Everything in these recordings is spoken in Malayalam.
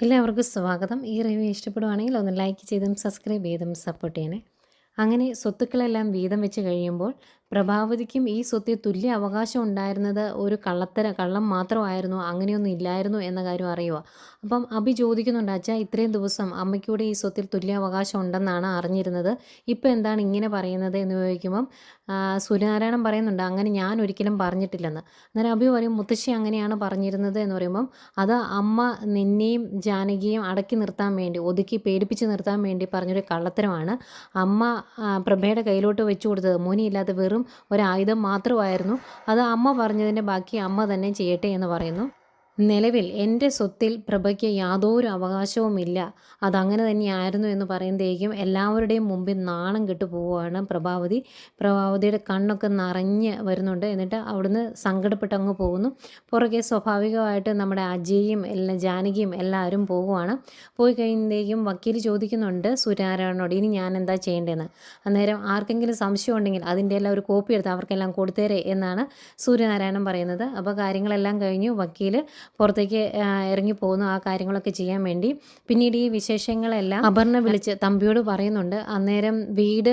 എല്ലാവർക്കും സ്വാഗതം. ഈ റിവ്യൂ ഇഷ്ടപ്പെടുവാണെങ്കിൽ ഒന്ന് ലൈക്ക് ചെയ്തും സബ്സ്ക്രൈബ് ചെയ്തും സപ്പോർട്ട് ചെയ്യണേ. അങ്ങനെ സ്വത്തുക്കളെല്ലാം വീതം വെച്ച് കഴിയുമ്പോൾ പ്രഭാവതിക്കും ഈ സ്വത്തിൽ തുല്യ അവകാശം ഉണ്ടായിരുന്നത് ഒരു കള്ളത്തര കള്ളം മാത്രമായിരുന്നു അങ്ങനെയൊന്നും ഇല്ലായിരുന്നു എന്ന കാര്യം അറിയുക അപ്പം അഭി ചോദിക്കുന്നുണ്ട് അച്ഛ ഇത്രയും ദിവസം അമ്മയ്ക്കൂടെ ഈ സ്വത്തിൽ തുല്യ അവകാശം ഉണ്ടെന്നാണ് അറിഞ്ഞിരുന്നത്. ഇപ്പം എന്താണ് ഇങ്ങനെ പറയുന്നത്? എന്ന് ചോദിക്കുമ്പം സൂര്യനാരായണൻ പറയുന്നുണ്ട് അങ്ങനെ ഞാൻ ഒരിക്കലും പറഞ്ഞിട്ടില്ലെന്ന്. അന്നേരം അഭി പറയും മുത്തശ്ശി അങ്ങനെയാണ് പറഞ്ഞിരുന്നത് എന്ന് പറയുമ്പം അത് അമ്മ നിന്നെയും ജാനകിയെയും അടക്കി നിർത്താൻ വേണ്ടി ഒതുക്കി പേടിപ്പിച്ച് നിർത്താൻ വേണ്ടി പറഞ്ഞൊരു കള്ളത്തരമാണ്. അമ്മ പ്രഭയുടെ കയ്യിലോട്ട് വെച്ചു കൊടുത്തത്. മോനിയില്ലാത്ത വെറും ഒരായുധം മാത്രമായിരുന്നു. അത് അമ്മ പറഞ്ഞതിന്റെ ബാക്കി അമ്മ തന്നെ ചെയ്യട്ടെ എന്ന് പറയുന്നു. നിലവിൽ എന്റെ സ്വത്തിൽ പ്രഭയ്ക്ക് യാതൊരു അവകാശവുമില്ല. അതങ്ങനെ തന്നെയായിരുന്നു എന്ന് പറയുമ്പോഴേക്കും എല്ലാവരുടെയും മുമ്പിൽ നാണം കെട്ടു പോവുകയാണ് പ്രഭാവതി. പ്രഭാവതിയുടെ കണ്ണൊക്കെ നിറഞ്ഞ് വരുന്നുണ്ട്. എന്നിട്ട് അവിടുന്ന് സങ്കടപ്പെട്ട് അങ്ങ് പോകുന്നു. പുറകെ സ്വാഭാവികമായിട്ട് നമ്മുടെ അജയും എല്ലാ ജാനകിയും എല്ലാവരും പോവുകയാണ് പോയി കഴിയുമ്പോഴേക്കും വക്കീൽ ചോദിക്കുന്നുണ്ട് സൂര്യനാരായണനോട് ഇനി ഞാൻ എന്താ ചെയ്യേണ്ടതെന്ന് അന്നേരം ആർക്കെങ്കിലും സംശയം ഉണ്ടെങ്കിൽ അതിന്റെ എല്ലാം ഒരു കോപ്പി എടുത്ത് അവർക്കെല്ലാം കൊടുത്തേരെ എന്നാണ് സൂര്യനാരായണൻ പറയുന്നത്. അപ്പോൾ കാര്യങ്ങളെല്ലാം കഴിഞ്ഞു. വക്കീൽ പുറത്തേക്ക് ഇറങ്ങി പോകുന്നു ആ കാര്യങ്ങളൊക്കെ ചെയ്യാൻ വേണ്ടി. പിന്നീട് ഈ വിശേഷങ്ങളെല്ലാം അപർണ വിളിച്ച് തമ്പിയോട് പറയുന്നുണ്ട് അന്നേരം വീട്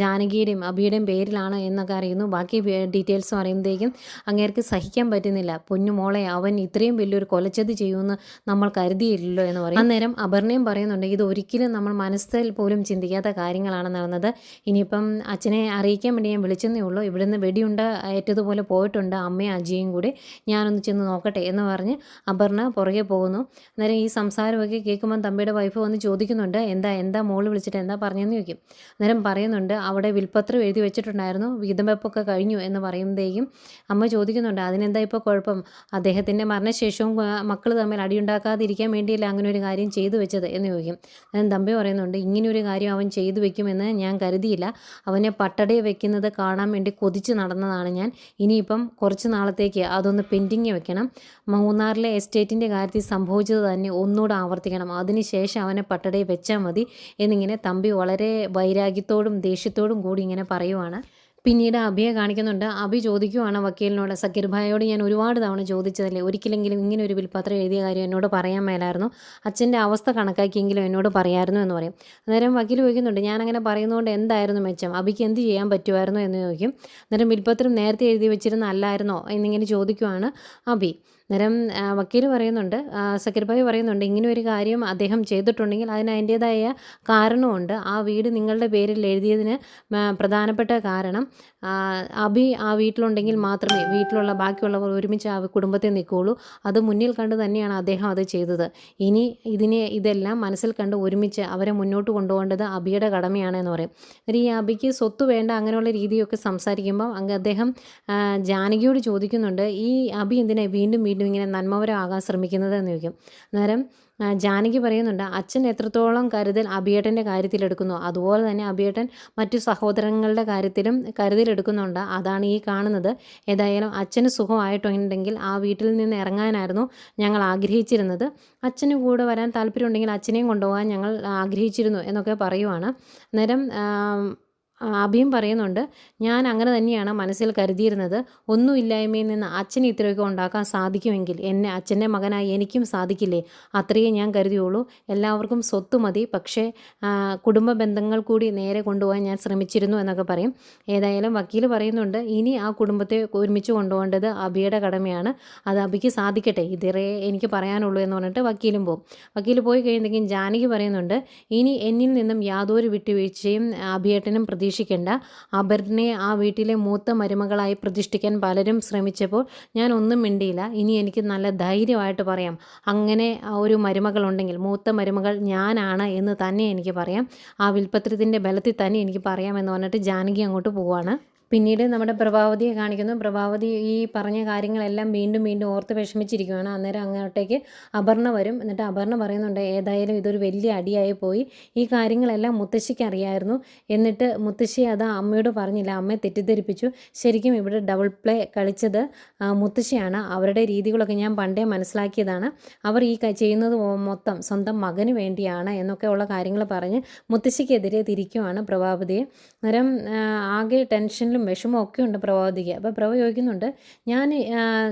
ജാനകിയുടെയും അബിയുടെയും പേരിലാണ് എന്നൊക്കെ അറിയുന്നു. ബാക്കി ഡീറ്റെയിൽസ് പറയുമ്പോഴത്തേക്കും അങ്ങേർക്ക് സഹിക്കാൻ പറ്റുന്നില്ല. പൊന്നു മോളെ അവൻ ഇത്രയും വലിയൊരു കൊലച്ചത് ചെയ്യുമെന്ന് നമ്മൾ കരുതിയില്ലല്ലോ എന്ന് പറയും. അന്നേരം അപർണയും പറയുന്നുണ്ട് ഇത് ഒരിക്കലും നമ്മൾ മനസ്സിൽ പോലും ചിന്തിക്കാത്ത കാര്യങ്ങളാണ് നടന്നത്. ഇനിയിപ്പം അച്ഛനെ അറിയിക്കാൻ വേണ്ടി ഞാൻ വിളിച്ചെന്നേ ഉള്ളൂ. ഇവിടുന്ന് വെടിയുണ്ട ഏറ്റതുപോലെ പോയിട്ടുണ്ട്. അമ്മയും അജിയും കൂടി ഞാനൊന്ന് ചെന്ന് നോക്കട്ടെ എന്ന് പറഞ്ഞ് അപർണ പുറകെ പോകുന്നു. അന്നേരം ഈ സംസാരമൊക്കെ കേൾക്കുമ്പോൾ തമ്പിയുടെ വൈഫ് വന്ന് ചോദിക്കുന്നുണ്ട് എന്താ എന്താ മോൾ വിളിച്ചിട്ട് എന്താ പറഞ്ഞെന്ന് ചോദിക്കും? അന്നേരം പറയുന്നുണ്ട് അവിടെ വിൽപ്പത്രം എഴുതി വെച്ചിട്ടുണ്ടായിരുന്നു വീതം വെപ്പൊക്കെ കഴിഞ്ഞു എന്ന് പറയുമ്പോഴേക്കും അമ്മ ചോദിക്കുന്നുണ്ട് അതിനെന്താ ഇപ്പോൾ കുഴപ്പം? അദ്ദേഹത്തിന്റെ മരണശേഷവും മക്കൾ തമ്മിൽ അടിയുണ്ടാക്കാതിരിക്കാൻ വേണ്ടിയല്ല അങ്ങനെ ഒരു കാര്യം ചെയ്തു വെച്ചത്? എന്ന് ചോദിക്കും. അന്നേരം തമ്പി പറയുന്നുണ്ട് ഇങ്ങനെ ഒരു കാര്യം അവൻ ചെയ്തു വെക്കുമെന്ന് ഞാൻ കരുതിയില്ല. അവനെ പട്ടടയെ വെക്കുന്നത് കാണാൻ വേണ്ടി കൊതിച്ച് നടന്നതാണ് ഞാൻ. ഇനിയിപ്പം കുറച്ച് നാളത്തേക്ക് അതൊന്ന് പെൻഡിങ് വെക്കണം. മൂന്നാറിലെ എസ്റ്റേറ്റിന്റെ കാര്യത്തിൽ സംഭവിച്ചത് തന്നെ ഒന്നുകൂടെ ആവർത്തിക്കണം. അതിനുശേഷം അവനെ പട്ടടയിൽ വെച്ചാൽ മതി എന്നിങ്ങനെ തമ്പി വളരെ വൈരാഗ്യത്തോടും ദേഷ്യത്തോടും കൂടി ഇങ്ങനെ പറയുവാണ്. പിന്നീട് അഭിയെ കാണിക്കുന്നുണ്ട്. അഭി ചോദിക്കുവാണ് വക്കീലിനോട് സക്കീർ ഭായോട് ഞാൻ ഒരുപാട് തവണ ചോദിച്ചതല്ലേ? ഒരിക്കലെങ്കിലും ഇങ്ങനെ ഒരു വിൽപ്പത്രം എഴുതിയ കാര്യം എന്നോട് പറയാൻ മേലായിരുന്നു. അച്ഛന്റെ അവസ്ഥ കണക്കാക്കിയെങ്കിലും എന്നോട് പറയായിരുന്നു എന്ന് പറയും. അന്നേരം വക്കീൽ ചോദിക്കുന്നുണ്ട് ഞാൻ അങ്ങനെ പറയുന്നതുകൊണ്ട് എന്തായിരുന്നു മെച്ചം? അഭിക്ക് എന്ത് ചെയ്യാൻ പറ്റുമായിരുന്നു? എന്ന് ചോദിക്കും. അന്നേരം വിൽപ്പത്രം നേരത്തെ എഴുതി വെച്ചിരുന്ന അല്ലായിരുന്നോ? എന്നിങ്ങനെ ചോദിക്കുവാണ് അഭി. അന്നേരം വക്കീൽ പറയുന്നുണ്ട് സക്കീർഭായി സക്കീർ പറയുന്നുണ്ട് ഇങ്ങനെ ഒരു കാര്യം അദ്ദേഹം ചെയ്തിട്ടുണ്ടെങ്കിൽ അതിന് അതിന്റേതായ കാരണമുണ്ട്. ആ വീട് നിങ്ങളുടെ പേരിൽ എഴുതിയതിന് പ്രധാനപ്പെട്ട കാരണം. അഭി ആ വീട്ടിലുണ്ടെങ്കിൽ മാത്രമേ വീട്ടിലുള്ള ബാക്കിയുള്ളവർ ഒരുമിച്ച് ആ കുടുംബത്തെ നിൽക്കുകയുള്ളൂ. അത് മുന്നിൽ കണ്ട് തന്നെയാണ് അദ്ദേഹം അത് ചെയ്തത്. ഇനി ഇതിനെ ഇതെല്ലാം മനസ്സിൽ കണ്ട് ഒരുമിച്ച് അവരെ മുന്നോട്ട് കൊണ്ടുപോകേണ്ടത് അബിയുടെ കടമയാണ് എന്ന് പറയും. എന്നിട്ട് ഈ അബിക്ക് സ്വത്ത് വേണ്ട അങ്ങനെയുള്ള രീതിയൊക്കെ സംസാരിക്കുമ്പോൾ അങ്ങ് അദ്ദേഹം ജാനകിയോട് ചോദിക്കുന്നുണ്ട് ഈ അബി എന്തിനെ വീണ്ടും വീണ്ടും ഇങ്ങനെ നന്മവരാകാൻ ശ്രമിക്കുന്നത് എന്ന് ചോദിക്കും. അന്നേരം ജാനകി പറയുന്നുണ്ട് അച്ഛൻ എത്രത്തോളം കരുതൽ അബിയേട്ടന്റെ കാര്യത്തിലെടുക്കുന്നു അതുപോലെ തന്നെ അബിയേട്ടൻ മറ്റു സഹോദരങ്ങളുടെ കാര്യത്തിലും കരുതലെടുക്കുന്നുണ്ട് അതാണ് ഈ കാണുന്നത്. ഏതായാലും അച്ഛന് സുഖമായിട്ടുണ്ടെങ്കിൽ ആ വീട്ടിൽ നിന്ന് ഇറങ്ങാനായിരുന്നു ഞങ്ങൾ ആഗ്രഹിച്ചിരുന്നത്. അച്ഛന് കൂടെ വരാൻ താല്പര്യമുണ്ടെങ്കിൽ അച്ഛനെയും കൊണ്ടുപോകാൻ ഞങ്ങൾ ആഗ്രഹിച്ചിരുന്നു എന്നൊക്കെ പറയുവാണ്. അന്നേരം അഭിയും പറയുന്നുണ്ട് ഞാൻ അങ്ങനെ തന്നെയാണ് മനസ്സിൽ കരുതിയിരുന്നത്. ഒന്നുമില്ലായ്മയിൽ നിന്ന് അച്ഛന് ഇത്രയൊക്കെ ഉണ്ടാക്കാൻ സാധിക്കുമെങ്കിൽ എന്നെ അച്ഛന്റെ മകനായി എനിക്കും സാധിക്കില്ലേ? അത്രയേ ഞാൻ കരുതിയുള്ളൂ. എല്ലാവർക്കും സ്വത്ത് മതി. പക്ഷേ കുടുംബ ബന്ധങ്ങൾ കൂടി നേരെ കൊണ്ടുപോകാൻ ഞാൻ ശ്രമിച്ചിരുന്നു എന്നൊക്കെ പറയും. ഏതായാലും വക്കീൽ പറയുന്നുണ്ട് ഇനി ആ കുടുംബത്തെ ഒരുമിച്ച് കൊണ്ടുപോകേണ്ടത് അബിയുടെ കടമയാണ്. അത് അബിക്ക് സാധിക്കട്ടെ. ഇതേ എനിക്ക് പറയാനുള്ളൂ എന്ന് പറഞ്ഞിട്ട് വക്കീലും പോകും വക്കീൽ പോയി കഴിയുന്നെങ്കിൽ ജാനകി പറയുന്നുണ്ട് ഇനി എന്നിൽ നിന്നും യാതൊരു വിട്ടുവീഴ്ചയും അഭിയേട്ടനും പ്രതീക്ഷിക്കേണ്ട. അപർണയെ ആ വീട്ടിലെ മൂത്ത മരുമകളായി പ്രതിഷ്ഠിക്കാൻ പലരും ശ്രമിച്ചപ്പോൾ ഞാൻ ഒന്നും മിണ്ടിയില്ല. ഇനി എനിക്ക് നല്ല ധൈര്യമായിട്ട് പറയാം. അങ്ങനെ ഒരു മരുമകളുണ്ടെങ്കിൽ മൂത്ത മരുമകൾ ഞാനാണ് എന്ന് തന്നെ എനിക്ക് പറയാം. ആ വിൽപ്പത്രത്തിന്റെ ബലത്തിൽ തന്നെ എനിക്ക് പറയാമെന്ന് പറഞ്ഞിട്ട് ജാനകി അങ്ങോട്ട് പോവാണ്. പിന്നീട് നമ്മുടെ പ്രഭാവതിയെ കാണിക്കുന്നു. പ്രഭാവതി ഈ പറഞ്ഞ കാര്യങ്ങളെല്ലാം വീണ്ടും വീണ്ടും ഓർത്ത് വിഷമിച്ചിരിക്കുകയാണ് അന്നേരം അങ്ങോട്ടേക്ക് അപർണ വരും. എന്നിട്ട് അപർണ പറയുന്നുണ്ട് ഏതായാലും ഇതൊരു വലിയ അടിയായി പോയി. ഈ കാര്യങ്ങളെല്ലാം മുത്തശ്ശിക്ക് അറിയായിരുന്നു. എന്നിട്ട് മുത്തശ്ശി അത് അമ്മയോട് പറഞ്ഞില്ല. അമ്മയെ തെറ്റിദ്ധരിപ്പിച്ചു. ശരിക്കും ഇവിടെ ഡബിൾ പ്ലേ കളിച്ചത് മുത്തശ്ശിയാണ്. അവരുടെ രീതികളൊക്കെ ഞാൻ പണ്ടേ മനസ്സിലാക്കിയതാണ്. അവർ ഈ ചെയ്യുന്നത് മൊത്തം സ്വന്തം മകന് വേണ്ടിയാണ് എന്നൊക്കെ ഉള്ള കാര്യങ്ങൾ പറഞ്ഞ് മുത്തശ്ശിക്കെതിരെ തിരിക്കുവാണ് പ്രഭാവതിയെ. അന്നേരം ആകെ ടെൻഷനിൽ കരച്ചിലും വിഷമവും ഒക്കെ ഉണ്ട് പ്രഭാവതിക്ക് അപ്പോൾ പ്രഭ ചോദിക്കുന്നുണ്ട് ഞാൻ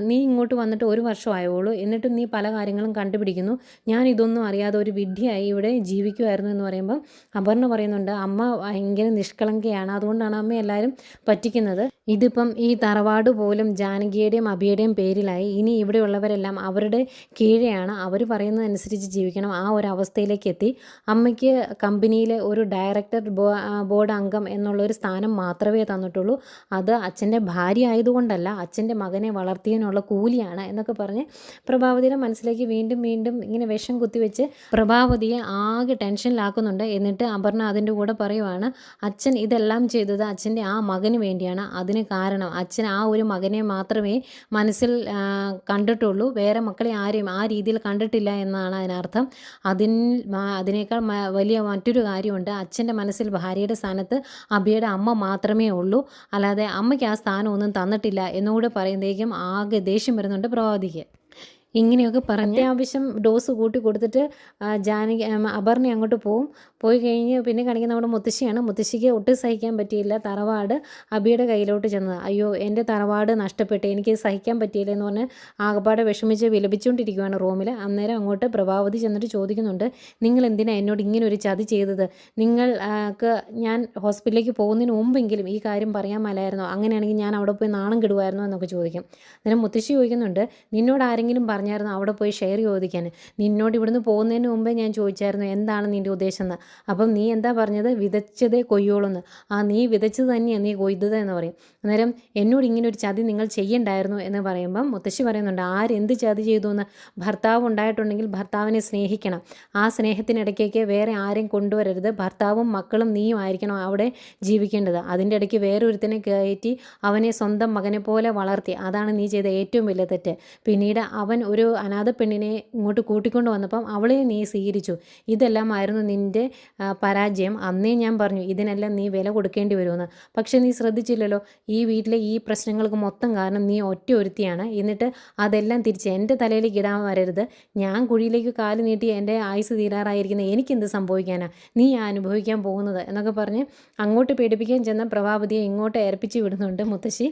നീ ഇങ്ങോട്ട് വന്നിട്ട് ഒരു വർഷമായുള്ളൂ എന്നിട്ടും നീ പല കാര്യങ്ങളും കണ്ടുപിടിക്കുന്നു. ഞാൻ ഇതൊന്നും അറിയാതെ ഒരു വിഡ്ഢിയായി ഇവിടെ ജീവിക്കുമായിരുന്നു എന്ന് പറയുമ്പം അപർണ പറയുന്നുണ്ട് അമ്മ ഭയങ്കര നിഷ്കളങ്കയാണ്. അതുകൊണ്ടാണ് അമ്മ എല്ലാവരും പറ്റിക്കുന്നത്. ഇതിപ്പം ഈ തറവാട് പോലും ജാനകിയുടെയും അഭിയുടെയും പേരിലായി. ഇനി ഇവിടെയുള്ളവരെല്ലാം അവരുടെ കീഴെയാണ്. അവർ പറയുന്നതനുസരിച്ച് ജീവിക്കണം. ആ ഒരു അവസ്ഥയിലേക്ക് എത്തി. അമ്മയ്ക്ക് കമ്പനിയിലെ ഒരു ഡയറക്ടർ ബോർഡ് അംഗം എന്നുള്ളൊരു സ്ഥാനം മാത്രമേ തന്നിട്ടുള്ളൂ. അത് അച്ഛന്റെ ഭാര്യ ആയതുകൊണ്ടല്ല അച്ഛന്റെ മകനെ വളർത്തിയതിനുള്ള കൂലിയാണ് എന്നൊക്കെ പറഞ്ഞ് പ്രഭാവതിയുടെ മനസ്സിലേക്ക് വീണ്ടും വീണ്ടും ഇങ്ങനെ വിഷം കുത്തിവെച്ച് പ്രഭാവതിയെ ആകെ ടെൻഷനിലാക്കുന്നുണ്ട്. എന്നിട്ട് അപർണ അതിന്റെ കൂടെ പറയുവാണ് അച്ഛൻ ഇതെല്ലാം ചെയ്തത് അച്ഛന്റെ ആ മകന് വേണ്ടിയാണ്. അതിന് കാരണം അച്ഛൻ ആ ഒരു മകനെ മാത്രമേ മനസ്സിൽ കണ്ടിട്ടുള്ളൂ. വേറെ മക്കളെ ആരെയും ആ രീതിയിൽ കണ്ടിട്ടില്ല എന്നാണ് അതിനർത്ഥം. അതിൻ അതിനേക്കാൾ വലിയ മറ്റൊരു കാര്യമുണ്ട്. അച്ഛന്റെ മനസ്സിൽ ഭാര്യയുടെ സ്ഥാനത്ത് അബിയുടെ അമ്മ മാത്രമേ ഉള്ളൂ. അല്ലാതെ അമ്മയ്ക്ക് ആ സ്ഥാനം ഒന്നും തന്നിട്ടില്ല. എന്നുകൂടെ പറയുമ്പോഴേക്കും ആകെ ദേഷ്യം വരുന്നുണ്ട് പ്രവാദിക്ക്. ഇങ്ങനെയൊക്കെ പറഞ്ഞ് അത്യാവശ്യം ഡോസ് കൂട്ടി കൊടുത്തിട്ട് ജാനകി അപർണി അങ്ങോട്ട് പോവും. പോയി കഴിഞ്ഞ് പിന്നെ കാണിക്കുന്ന നമ്മുടെ മുത്തശ്ശിയാണ്. മുത്തശ്ശിക്ക് ഒട്ടും സഹിക്കാൻ പറ്റിയില്ല. തറവാട് അബിയുടെ കയ്യിലോട്ട് ചെന്നത്. അയ്യോ എന്റെ തറവാട് നഷ്ടപ്പെട്ടു. എനിക്ക് സഹിക്കാൻ പറ്റിയില്ല എന്ന് പറഞ്ഞ് ആകപ്പാടെ വിഷമിച്ച് വിലപിച്ചുകൊണ്ടിരിക്കുകയാണ് റൂമിൽ അന്നേരം അങ്ങോട്ട് പ്രഭാവതി ചെന്നിട്ട് ചോദിക്കുന്നുണ്ട് നിങ്ങൾ എന്തിനാണ് എന്നോട് ഇങ്ങനെ ഒരു ചതി ചെയ്തത്? നിങ്ങൾക്ക് ഞാൻ ഹോസ്പിറ്റലിലേക്ക് പോകുന്നതിന് മുമ്പെങ്കിലും ഈ കാര്യം പറയാൻ മേലായിരുന്നോ? അങ്ങനെയാണെങ്കിൽ ഞാൻ അവിടെ പോയി നാണം കെടുമായിരുന്നോ എന്നൊക്കെ ചോദിക്കും. അന്നേരം മുത്തശ്ശി ചോദിക്കുന്നുണ്ട് നിന്നോട് ആരെങ്കിലും പറഞ്ഞായിരുന്നു അവിടെ പോയി ഷെയർ ചോദിക്കാൻ. നിന്നോട് ഇവിടുന്ന് പോകുന്നതിന് മുമ്പേ ഞാൻ ചോദിച്ചായിരുന്നു എന്താണ് നിന്റെ ഉദ്ദേശം എന്ന് അപ്പം നീ എന്താ പറഞ്ഞത്? വിതച്ചതേ കൊയ്യോളൂ എന്ന് ആ നീ വിതച്ചത് തന്നെയാണ് നീ കൊയ്തത് എന്ന് പറയും. അന്നേരം എന്നോട് ഇങ്ങനെ ഒരു ചതി നിങ്ങൾ ചെയ്യണ്ടായിരുന്നു എന്ന് പറയുമ്പം മുത്തശ്ശി പറയുന്നുണ്ട് ആരെന്ത് ചതി ചെയ്തു എന്ന് ഭർത്താവ് ഉണ്ടായിട്ടുണ്ടെങ്കിൽ ഭർത്താവിനെ സ്നേഹിക്കണം. ആ സ്നേഹത്തിനിടയ്ക്കേക്ക് വേറെ ആരെയും കൊണ്ടുവരരുത്. ഭർത്താവും മക്കളും നീയും ആയിരിക്കണം അവിടെ ജീവിക്കേണ്ടത്. അതിന്റെ ഇടയ്ക്ക് വേറെ ഒരുത്തനെ കയറ്റി അവനെ സ്വന്തം മകനെ പോലെ വളർത്തി. അതാണ് നീ ചെയ്ത ഏറ്റവും വലിയ തെറ്റ്. പിന്നീട് അവൻ ഒരു അനാഥ പെണ്ണിനെ ഇങ്ങോട്ട് കൂട്ടിക്കൊണ്ട് വന്നപ്പം അവളെ നീ സ്വീകരിച്ചു. ഇതെല്ലാം ആയിരുന്നു നിന്റെ പരാജയം. അന്നേ ഞാൻ പറഞ്ഞു ഇതിനെല്ലാം നീ വില കൊടുക്കേണ്ടി വരുമെന്ന്. പക്ഷേ നീ ശ്രദ്ധിച്ചില്ലല്ലോ ഈ വീട്ടിലെ ഈ പ്രശ്നങ്ങൾക്ക് മൊത്തം കാരണം നീ ഒറ്റ ഒരുത്തിയാണ്. എന്നിട്ട് അതെല്ലാം തിരിച്ച് എന്റെ തലയിലേക്ക് ഇടാൻ വരരുത്. ഞാൻ കുഴിയിലേക്ക് കാൽ നീട്ടി എന്റെ ആയുസ് തീരാറായിരിക്കുന്ന എനിക്കെന്ത് സംഭവിക്കാനാണ് നീ അനുഭവിക്കാൻ പോകുന്നത്? എന്നൊക്കെ പറഞ്ഞ് അങ്ങോട്ട് പേടിപ്പിക്കാൻ ചെന്ന പ്രഭാപതിയെ ഇങ്ങോട്ട് ഏർപ്പിച്ച് വിടുന്നുണ്ട് മുത്തശ്ശി.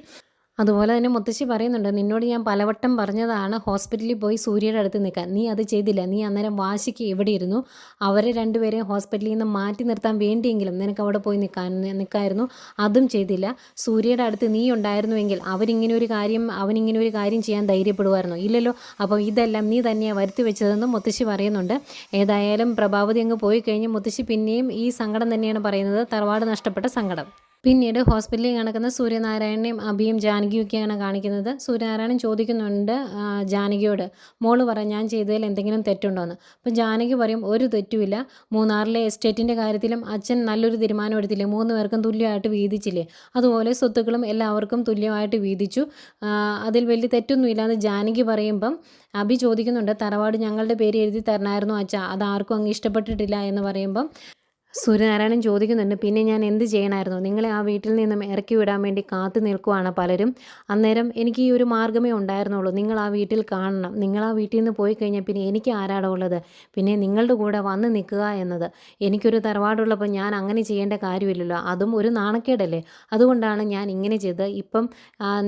അതുപോലെ തന്നെ മുത്തശ്ശി പറയുന്നുണ്ട് നിന്നോട് ഞാൻ പലവട്ടം പറഞ്ഞതാണ് ഹോസ്പിറ്റലിൽ പോയി സൂര്യയുടെ അടുത്ത് നിൽക്കാൻ. നീ അത് ചെയ്തില്ല. നീ അന്നേരം വാശിക്ക് എവിടെയിരുന്നു അവരെ രണ്ടുപേരെയും ഹോസ്പിറ്റലിൽ നിന്ന് മാറ്റി നിർത്താൻ വേണ്ടിയെങ്കിലും നിനക്ക് അവിടെ പോയി നിൽക്കാൻ നിൽക്കായിരുന്നു. അതും ചെയ്തില്ല. സൂര്യയുടെ അടുത്ത് നീ ഉണ്ടായിരുന്നുവെങ്കിൽ അവരിങ്ങനെ ഒരു കാര്യം അവനിങ്ങനെ ഒരു കാര്യം ചെയ്യാൻ ധൈര്യപ്പെടുമായിരുന്നു. ഇല്ലല്ലോ. അപ്പോൾ ഇതെല്ലാം നീ തന്നെയാണ് വരുത്തി വെച്ചതെന്ന് മുത്തശ്ശി പറയുന്നുണ്ട്. ഏതായാലും പ്രഭാവതി അങ്ങ് പോയി കഴിഞ്ഞ് മുത്തശ്ശി പിന്നെയും ഈ സങ്കടം തന്നെയാണ് പറയുന്നത്. തറവാട് നഷ്ടപ്പെട്ട സങ്കടം. പിന്നീട് ഹോസ്പിറ്റലിൽ കിടക്കുന്ന സൂര്യനാരായണനെയും അബിയും ജാനകിയും ഒക്കെയാണ് കാണിക്കുന്നത്. സൂര്യനാരായണൻ ചോദിക്കുന്നുണ്ട് ജാനകിയോട് മോൾ പറ ഞാൻ ചെയ്തതിൽ എന്തെങ്കിലും തെറ്റുണ്ടോ എന്ന് അപ്പം ജാനകി പറയും ഒരു തെറ്റുമില്ല. മൂന്നാറിലെ എസ്റ്റേറ്റിന്റെ കാര്യത്തിലും അച്ഛൻ നല്ലൊരു തീരുമാനം എടുത്തില്ലേ? മൂന്ന് പേർക്കും തുല്യമായിട്ട് വീതിച്ചില്ലേ? അതുപോലെ സ്വത്തുക്കളും എല്ലാവർക്കും തുല്യമായിട്ട് വീതിച്ചു. അതിൽ വലിയ തെറ്റൊന്നുമില്ല എന്ന് ജാനകി പറയുമ്പം അബി ചോദിക്കുന്നുണ്ട് തറവാട് ഞങ്ങളുടെ പേര് എഴുതി തരണമായിരുന്നു അച്ഛാ. അത് ആർക്കും അങ്ങ് ഇഷ്ടപ്പെട്ടിട്ടില്ല എന്ന് പറയുമ്പം സൂര്യനാരായണൻ ചോദിക്കുന്നുണ്ട് പിന്നെ ഞാൻ എന്ത് ചെയ്യണമായിരുന്നു നിങ്ങളെ ആ വീട്ടിൽ നിന്നും ഇറക്കി വിടാൻ വേണ്ടി കാത്തു നിൽക്കുവാണ് പലരും. അന്നേരം എനിക്ക് ഈ ഒരു മാർഗമേ ഉണ്ടായിരുന്നുള്ളൂ. നിങ്ങൾ ആ വീട്ടിൽ കാണണം. നിങ്ങൾ ആ വീട്ടിൽ നിന്ന് പോയി കഴിഞ്ഞാൽ പിന്നെ എനിക്ക് ആരാടോ ഉള്ളത്? പിന്നെ നിങ്ങളുടെ കൂടെ വന്ന് നിൽക്കുക എന്നത്. എനിക്കൊരു തറവാടുള്ളപ്പോൾ ഞാൻ അങ്ങനെ ചെയ്യേണ്ട കാര്യമില്ലല്ലോ. അതും ഒരു നാണക്കേടല്ലേ? അതുകൊണ്ടാണ് ഞാൻ ഇങ്ങനെ ചെയ്തത്. ഇപ്പം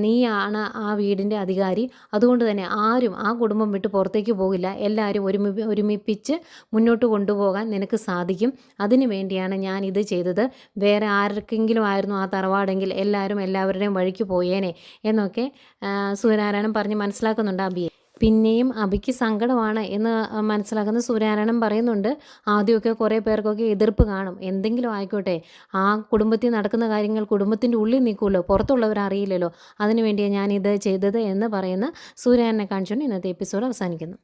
നീയാണ് ആ വീടിന്റെ അധികാരി. അതുകൊണ്ട് തന്നെ ആരും ആ കുടുംബം വിട്ട് പുറത്തേക്ക് പോകില്ല. എല്ലാവരും ഒരുമി ഒരുമിപ്പിച്ച് മുന്നോട്ട് കൊണ്ടുപോകാൻ നിനക്ക് സാധിക്കും. അതിന് വേണ്ടിയാണ് ഞാൻ ഇത് ചെയ്തത്. വേറെ ആർക്കെങ്കിലും ആയിരുന്നു ആ തറവാടെങ്കിൽ എല്ലാവരും എല്ലാവരുടെയും വഴിക്ക് പോയേനെ എന്നൊക്കെ സൂര്യനാരായണൻ പറഞ്ഞ് മനസ്സിലാക്കുന്നുണ്ട് അബിയെ. പിന്നെയും അബിക്ക് സങ്കടമാണ് എന്ന് മനസ്സിലാക്കുന്ന സൂര്യനാരായണൻ പറയുന്നുണ്ട് ആദ്യമൊക്കെ കുറേ പേർക്കൊക്കെ എതിർപ്പ് കാണും. എന്തെങ്കിലും ആയിക്കോട്ടെ. ആ കുടുംബത്തിൽ നടക്കുന്ന കാര്യങ്ങൾ കുടുംബത്തിന്റെ ഉള്ളിൽ നിൽക്കുമല്ലോ. പുറത്തുള്ളവർ അറിയില്ലല്ലോ. അതിനുവേണ്ടിയാണ് ഞാനിത് ചെയ്തത് എന്ന് പറയുന്ന സൂര്യനാരായണനെ കാണിച്ചുകൊണ്ട് ഇന്നത്തെ എപ്പിസോഡ് അവസാനിക്കുന്നു.